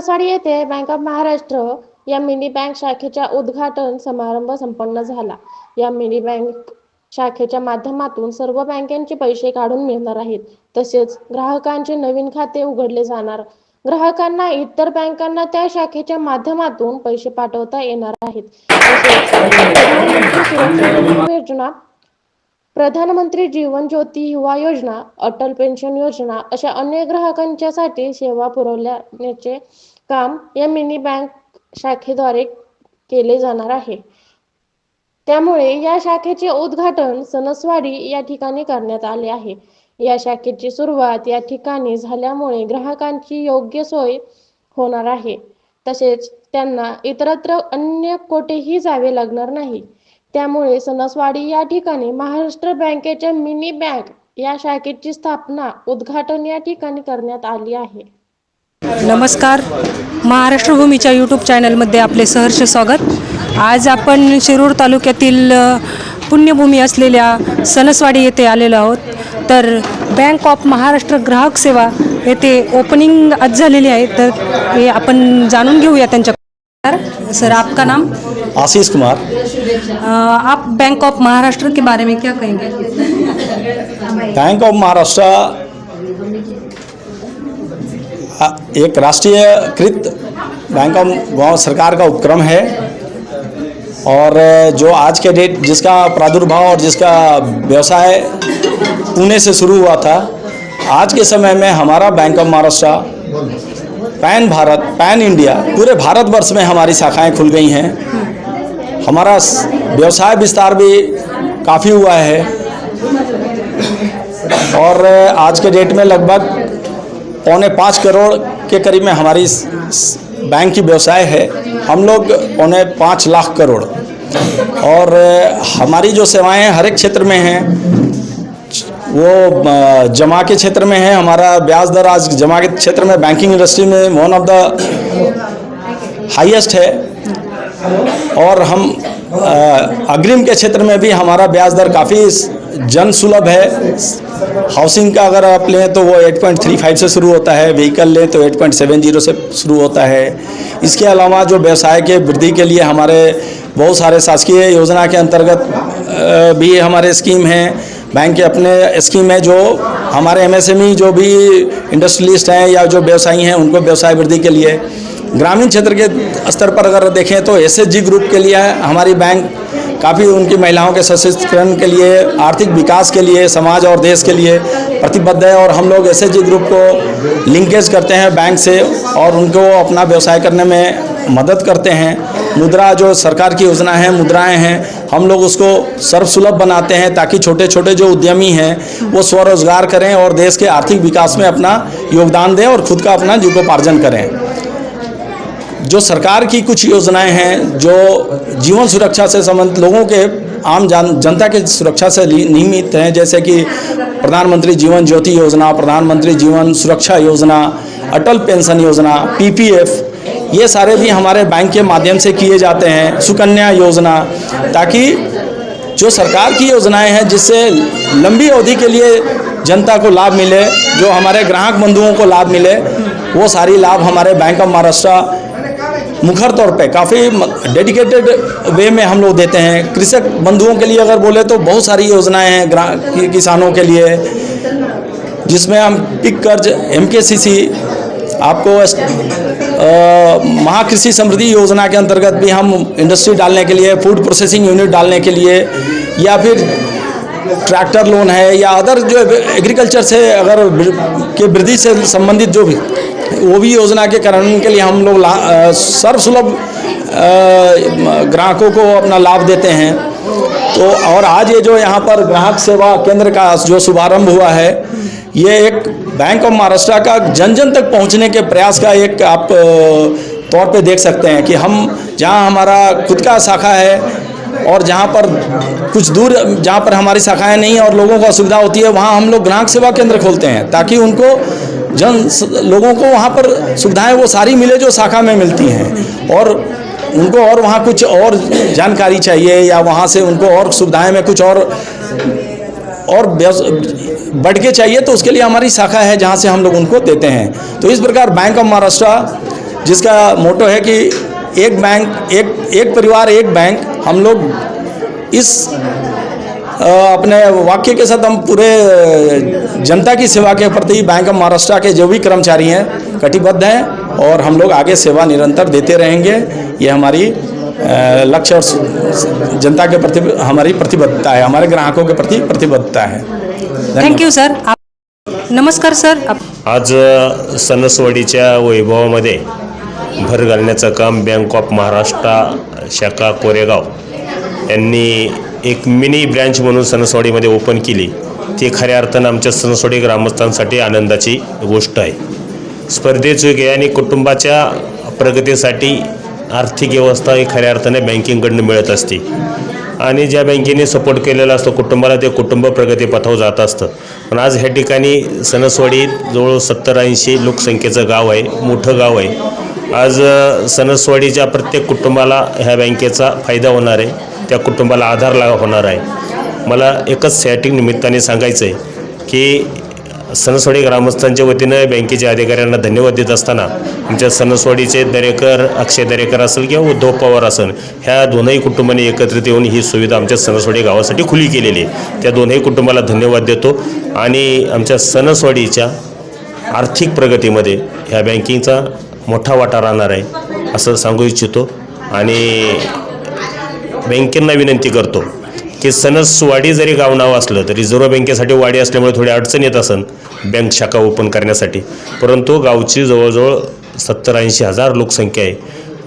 सणसवाडी येथे bank of Maharashtra या mini bank शाखेच्या उद्घाटन समारंभ संपन्न झाला. या मिनी बँक शाखेच्या माध्यमातून सर्व बँकांचे पैसे काढून मिळणार आहेत. तसेच ग्राहकांचे नवीन खाते उघडले जाणार. ग्राहकांना इतर बँकांना त्या शाखेच्या माध्यमातून पैसे पाठवता येणार आहेत. योजना प्रधानमंत्री जीवन ज्योती युवा योजना अटल पेन्शन योजना अशा अनेक ग्राहकांच्यासाठी सेवा पुरवल्याचे काम या मिनी बँक शाखेद्वारे केले जाणार आहे. त्यामुळे या शाखेचे उद्घाटन सणसवाडी या ठिकाणी करण्यात आले आहे. या शाखेची सुरुवात या ठिकाणी झाल्यामुळे ग्राहकांची योग्य सोय होणार आहे. तसेच त्यांना इतरत्र अन्य कोठेही जावे लागणार नाही. त्यामुळे सणसवाडी या ठिकाणी महाराष्ट्र बँकेच्या मिनी बँक या शाखेची स्थापना उद्घाटन या ठिकाणी करण्यात आली आहे. नमस्कार. महाराष्ट्र भूमीच्या यूट्यूब चॅनलमध्ये आपले सहर्ष स्वागत. आज आपण शिरूर तालुक्यातील पुण्यभूमी असलेल्या सणसवाडी येथे आलेलो आहोत. तर बँक ऑफ महाराष्ट्र ग्राहक सेवा येथे ओपनिंग आज झालेली आहे. तर हे आपण जाणून घेऊया त्यांच्या सर आपका नाम? आशीष कुमार. आप बैंक ऑफ महाराष्ट्र के बारे में क्या कहेंगे? बैंक ऑफ महाराष्ट्र एक राष्ट्रीयकृत बैंक ऑफ़ गाँव सरकार का उपक्रम है और जो आज के डेट जिसका प्रादुर्भाव और जिसका व्यवसाय पुणे से शुरू हुआ था, आज के समय में हमारा bank of Maharashtra, pan Bharat, pan India, पूरे भारतवर्ष में हमारी शाखाएँ खुल गई हैं। हमारा व्यवसाय विस्तार भी काफ़ी हुआ है। और आज के डेट में लगभग पौने पाँच करोड़ के करीब में हमारी बैंक की व्यवसाय है। हम लोग पौने पाँच लाख करोड़। और हमारी जो सेवाएँ हर एक क्षेत्र में हैं, वो जमा के क्षेत्र में है। हमारा ब्याज दर आज जमा के क्षेत्र में बैंकिंग इंडस्ट्री में वन ऑफ़ द हाईएस्ट है। और हम अग्रिम के क्षेत्र में भी हमारा ब्याज दर काफ़ी जन सुलभ है। हाउसिंग का अगर आप लें तो वो 8.35 से शुरू होता है। व्हीकल लें तो 8.70 से शुरू होता है। इसके अलावा जो व्यवसाय के वृद्धि के लिए हमारे बहुत सारे शासकीय योजना के अंतर्गत भी हमारे स्कीम हैं। बैंक के अपने स्कीम है जो हमारे एमएसएमई जो भी इंडस्ट्रियलिस्ट हैं या जो व्यवसायी हैं, उनको व्यवसाय वृद्धि के लिए ग्रामीण क्षेत्र के स्तर पर अगर देखें तो एस ग्रुप के लिए हमारी बैंक काफ़ी उनकी महिलाओं के सशक्तिकरण के लिए, आर्थिक विकास के लिए, समाज और देश के लिए प्रतिबद्ध है और हम लोग एस ग्रुप को लिंकेज करते हैं बैंक से और उनको अपना व्यवसाय करने में मदद करते हैं। मुद्रा जो सरकार की योजना है, मुद्राएँ हैं, हम लोग उसको सर्वसुलभ बनाते हैं ताकि छोटे छोटे जो उद्यमी हैं, वो स्वरोजगार करें और देश के आर्थिक विकास में अपना योगदान दें और खुद का अपना जीविकोपार्जन करें। जो सरकार की कुछ योजनाएँ हैं, जो जीवन सुरक्षा से संबंधित लोगों के आम जान, जनता के सुरक्षा से नियमित हैं, जैसे कि प्रधानमंत्री जीवन ज्योति योजना, प्रधानमंत्री जीवन सुरक्षा योजना, अटल पेंशन योजना, पीपीएफ, ये सारे भी हमारे बैंक के माध्यम से किए जाते हैं, सुकन्या योजना, ताकि जो सरकार की योजनाएँ हैं, जिससे लंबी अवधि के लिए जनता को लाभ मिले, जो हमारे ग्राहक बंधुओं को लाभ मिले, वो सारी लाभ हमारे बैंक ऑफ़ महाराष्ट्र मुखर तौर पे काफ़ी डेडिकेटेड वे में हम लोग देते हैं। कृषक बंधुओं के लिए अगर बोले तो बहुत सारी योजनाएँ हैं किसानों के लिए, जिसमें हम पिक कर्ज एम आपको महाकृषि समृद्धि योजना के अंतर्गत भी हम इंडस्ट्री डालने के लिए फ़ूड प्रोसेसिंग यूनिट डालने के लिए, या फिर ट्रैक्टर लोन है, या अदर जो एग्रीकल्चर से अगर के वृद्धि से संबंधित जो भी वो भी योजना के कारण के लिए हम लोग सर्वसुलभ ग्राहकों को अपना लाभ देते हैं। तो और आज ये जो यहाँ पर ग्राहक सेवा केंद्र का जो शुभारंभ हुआ है, ये एक बैंक ऑफ़ महाराष्ट्र का जन जन तक पहुँचने के प्रयास का एक आप तौर पे देख सकते हैं कि हम, जहाँ हमारा खुद का शाखा है और जहाँ पर कुछ दूर, जहाँ पर हमारी शाखाएँ नहीं और लोगों को असुविधा होती है, वहाँ हम लोग ग्राहक सेवा केंद्र खोलते हैं ताकि उनको जन लोगों को वहाँ पर सुविधाएँ वो सारी मिले जो शाखा में मिलती हैं। और उनको और वहाँ कुछ और जानकारी चाहिए या वहाँ से उनको और सुविधाएँ में कुछ और और बढ़ के चाहिए तो उसके लिए हमारी शाखा है जहाँ से हम लोग उनको देते हैं। तो इस प्रकार बैंक ऑफ़ महाराष्ट्र जिसका मोटो है कि एक बैंक एक एक परिवार, एक बैंक हम लोग इस अपने वाक्य के साथ हम पूरे जनता की सेवा के प्रति बैंक ऑफ़ महाराष्ट्र के जो भी कर्मचारी हैं कटिबद्ध हैं और हम लोग आगे सेवा निरंतर देते रहेंगे। ये हमारी लक्ष्य और जनता के प्रति हमारी प्रतिबद्धता है हमारे ग्राहकों के प्रति प्रतिबद्धता है। थैंक यू सर नमस्कार सर आज अ, सणसवाडीच्या वैभवामध्ये भर घालण्याचं काम बँक ऑफ़ महाराष्ट्र शाखा कोरेगाव यांनी एक मिनी ब्रँच म्हणून सणसवाडीमध्ये ओपन केली. ती खऱ्या अर्थानं आमच्या सणसवाडी ग्रामस्थांसाठी आनंदाची गोष्ट आहे. स्पर्धेचे युग आहे आणि कुटुंबाच्या प्रगतीसाठी आर्थिक व्यवस्था ही खऱ्या अर्थाने बँकिंगकडनं मिळत असते. आणि ज्या बँकेने सपोर्ट केलेला असतो कुटुंबाला ते कुटुंब प्रगतीपथावर जात असतं. पण आज ह्या ठिकाणी सणसवाडी जवळ सत्तर ऐंशी लोकसंख्येचं गाव आहे मोठं गाव आहे. आज सणसवाडीच्या प्रत्येक कुटुंबाला ह्या बँकेचा फायदा होणार आहे. त्या कुटुंबाला आधार लागा होणार आहे. मला एकच सॅटिंग निमित्ताने सांगायचं आहे की सणसवाडी ग्रामस्थांच्या वतीनं बँकेच्या अधिकाऱ्यांना धन्यवाद देत असताना आमच्या सणसवाडीचे दरेकर अक्षय दरेकर असेल किंवा उद्धव पवार असेल ह्या दोनही कुटुंबांनी एकत्रित येऊन ही सुविधा आमच्या सणसवाडी गावासाठी खुली केलेली आहे. त्या दोनही कुटुंबाला धन्यवाद देतो आणि आमच्या सणसवाडीच्या आर्थिक प्रगतीमध्ये ह्या बँकिंगचा मोठा वाटा राहणार आहे असं सांगू इच्छितो. आणि बँकेंना विनंती करतो की सणसवाडी जरी गाव नाव असलं तरी रिझर्व्ह बँकेसाठी वाडी असल्यामुळे थोडी अडचण येत असन बँक शाखा ओपन करण्यासाठी. परंतु गावची जवळजवळ सत्तर ऐंशी हजार लोकसंख्या आहे.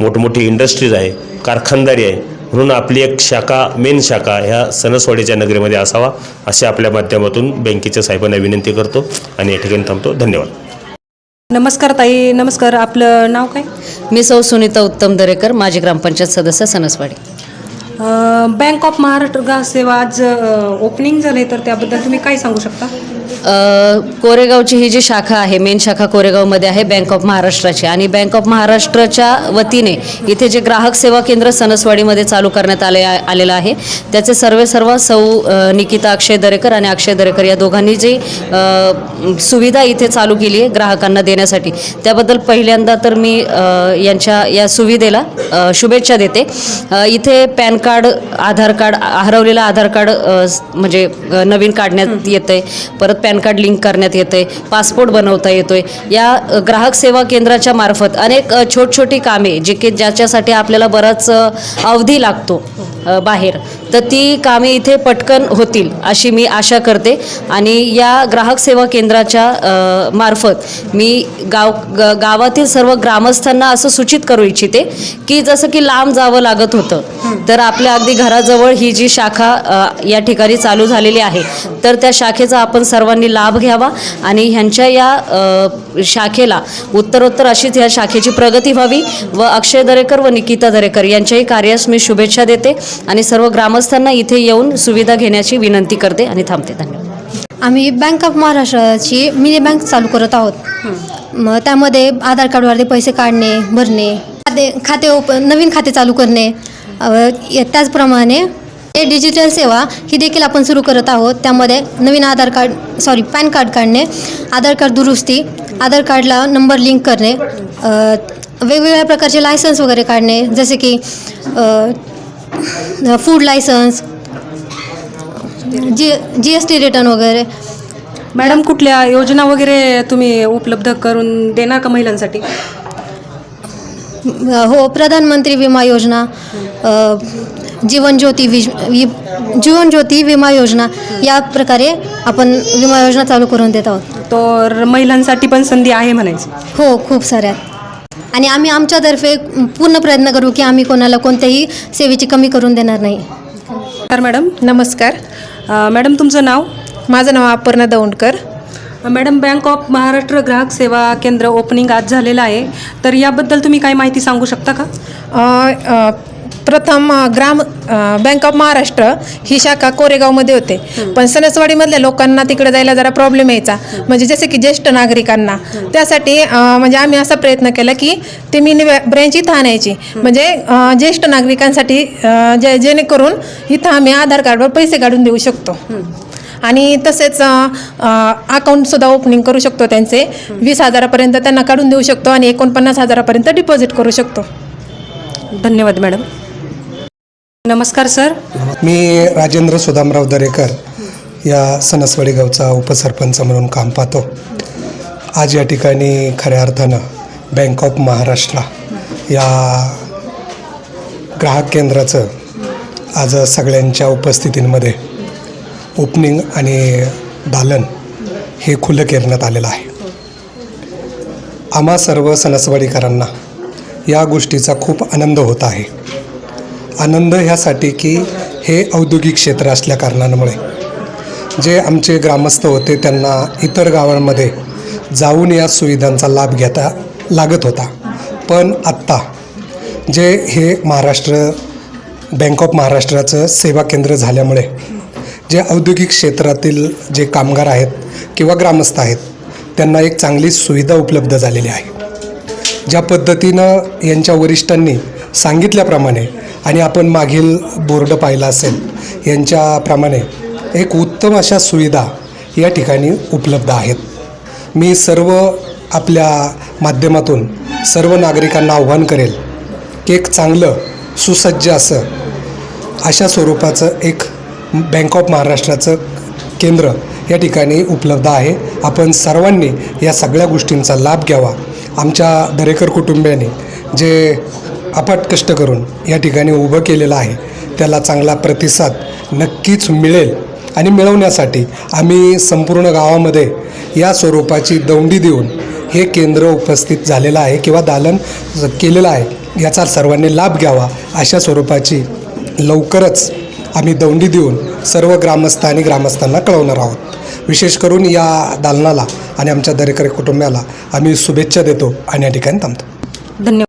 मोठमोठी इंडस्ट्रीज आहे कारखानदारी आहे. म्हणून आपली एक शाखा मेन शाखा ह्या सणसवाडीच्या नगरीमध्ये असावा अशी आपल्या माध्यमातून बँकेच्या साहेबांना विनंती करतो आणि या ठिकाणी थांबतो. धन्यवाद. नमस्कार ताई नमस्कार. आपलं नाव काय? मी सौ सुनीता उत्तम दरेकर माजी ग्रामपंचायत सदस्य सणसवाडी बँक ऑफ महाराष्ट्र ग्राहक सेवा आज ओपनिंग झाले तर त्याबद्दल तुम्ही काय सांगू शकता? कोरेगावची ही जी शाखा आहे मेन शाखा कोरेगावमध्ये आहे बँक ऑफ महाराष्ट्राची आणि बँक ऑफ महाराष्ट्राच्या वतीने इथे जे ग्राहक सेवा केंद्र सणसवाडीमध्ये चालू करण्यात आले आलेलं आहे त्याचे सर्वे सर्व सौ निकिता अक्षय दरेकर आणि अक्षय दरेकर या दोघांनी जी सुविधा इथे चालू केली आहे ग्राहकांना देण्यासाठी. त्याबद्दल पहिल्यांदा तर मी यांच्या या सुविधेला शुभेच्छा देते. इथे पॅन कार्ड आधार कार्ड हरवलेलं आधार कार्ड म्हणजे नवीन काढण्यात येतं आहे परत पॅन कार्ड लिंक करण्यात येतं आहे पासपोर्ट बनवता येतो आहे या ग्राहक सेवा केंद्राच्या मार्फत अनेक छोटछोटी कामे जे की ज्याच्यासाठी आपल्याला बराच अवधी लागतो बाहेर. तर ती कामे इथे पटकन होतील अशी मी आशा करते. आणि या ग्राहक सेवा केंद्राच्या मार्फत मी गाव ग- गावातील सर्व ग्रामस्थांना असं सूचित करू इच्छिते की जसं की लांब जावं लागत होतं तर आपल्या अगदी घराजवळ ही जी शाखा या ठिकाणी चालू झालेली आहे तर त्या शाखेचा आपण सर्वांनी लाभ घ्यावा आणि ह्यांच्या या शाखेला उत्तरोत्तर अशीच या शाखेची प्रगती व्हावी. व अक्षय दरेकर व निकिता दरेकर यांच्याही कार्यास मी शुभेच्छा देते. आणि सर्व ग्रामस्थ ग्रामस्थांना इथे येऊन सुविधा घेण्याची विनंती करते आणि थांबते. धन्यवाद. आम्ही बँक ऑफ महाराष्ट्राची मिनी बँक चालू करत आहोत. मग त्यामध्ये आधार कार्डवरती पैसे काढणे भरणे खाते खाते ओपन नवीन खाते चालू करणे त्याचप्रमाणे हे डिजिटल सेवा ही देखील आपण सुरू करत आहोत. त्यामध्ये नवीन Aadhaar card sorry PAN card काढणे आधार कार्ड दुरुस्ती आधार कार्डला नंबर लिंक करणे वेगवेगळ्या प्रकारचे लायसन्स वगैरे काढणे जसे की food licence G G S T return वगैरे. मॅडम कुठल्या योजना वगैरे तुम्ही उपलब्ध करून देणार का महिलांसाठी? हो प्रधानमंत्री विमा योजना जीवन ज्योती विज वि- जीवन ज्योती विमा योजना या प्रकारे आपण विमा योजना चालू करून देत आहोत. तर महिलांसाठी पण संधी आहे म्हणायचं. हो खूप साऱ्या. आणि आम्ही आमच्यातर्फे पूर्ण प्रयत्न करू की आम्ही कोणाला कोणत्याही सेवेची कमी करून देणार नाही. तर मॅडम. नमस्कार. मॅडम तुमचं नाव? माझं नाव Aparna Daundkar. Madam bank of Maharashtra ग्राहक सेवा केंद्र ओपनिंग आज झालेलं आहे. तर याबद्दल तुम्ही काय माहिती सांगू शकता का? प्रथम ग्राम बँक ऑफ महाराष्ट्र ही शाखा कोरेगावमध्ये होते. पण सणसवाडीमधल्या लोकांना तिकडे जायला जरा प्रॉब्लेम यायचा. म्हणजे जसे की ज्येष्ठ नागरिकांना. त्यासाठी म्हणजे आम्ही असा प्रयत्न केला की ते मिनी ब्रँच इथं आणायची. म्हणजे ज्येष्ठ नागरिकांसाठी जे जेणेकरून इथं आम्ही आधार कार्डवर पैसे काढून देऊ शकतो. आणि तसेच अकाउंटसुद्धा ओपनिंग करू शकतो त्यांचे. वीस हजारापर्यंत त्यांना काढून देऊ शकतो आणि एकोणपन्नास हजारापर्यंत डिपॉझिट करू शकतो. धन्यवाद मॅडम नमस्कार सर. मी राजेंद्र सुदामराव दरेकर या सणसवाडी गावचा उपसरपंच म्हणून काम पाहतो. आज या ठिकाणी खऱ्या अर्थानं बँक ऑफ महाराष्ट्र या ग्राहक केंद्राचं आज सगळ्यांच्या उपस्थितींमध्ये ओपनिंग आणि दालन हे खुलं करण्यात आलेलं आहे. आम्हा सर्व सणसवाडीकरांना या गोष्टीचा खूप आनंद होत आहे. आनंद ह्यासाठी की हे औद्योगिक क्षेत्र असल्या कारणामुळे. जे आमचे ग्रामस्थ होते त्यांना इतर गावांमध्ये जाऊन या सुविधांचा लाभ घेता लागत होता. पण आत्ता जे हे महाराष्ट्र बँक ऑफ महाराष्ट्राचं सेवा केंद्र झाल्यामुळे जे औद्योगिक क्षेत्रातील जे कामगार आहेत किंवा ग्रामस्थ आहेत त्यांना एक चांगली सुविधा उपलब्ध झालेली आहे. ज्या पद्धतीनं यांच्या वरिष्ठांनी सांगितल्याप्रमाणे आणि आपण मागील बोर्ड पाहिला असेल यांच्याप्रमाणे एक उत्तम अशा सुविधा या ठिकाणी उपलब्ध आहेत. मी सर्व आपल्या माध्यमातून सर्व नागरिकांना आव्हान करेल की एक चांगलं सुसज्ज असं अशा स्वरूपाचं एक बँक ऑफ महाराष्ट्राचं केंद्र या ठिकाणी उपलब्ध आहे. आपण सर्वांनी या सगळ्या गोष्टींचा लाभ घ्यावा. आमच्या दरेकर कुटुंबियांनी जे अपाट कष्ट करून या ठिकाणी उभं केलेलं आहे. त्याला चांगला प्रतिसाद नक्कीच मिळेल आणि मिळवण्यासाठी आम्ही संपूर्ण गावामध्ये या स्वरूपाची दौंडी देऊन हे केंद्र उपस्थित झालेलं आहे किंवा दालन केलेलं आहे. याचा सर्वांनी लाभ घ्यावा अशा स्वरूपाची लवकरच आम्ही दौंडी देऊन सर्व ग्रामस्थ आणि ग्रामस्थांना कळवणार आहोत. विशेष करून या दालनाला आणि आमच्या दरेकर कुटुंबाला आम्ही शुभेच्छा देतो आणि या ठिकाणी थांबतो. धन्यवाद.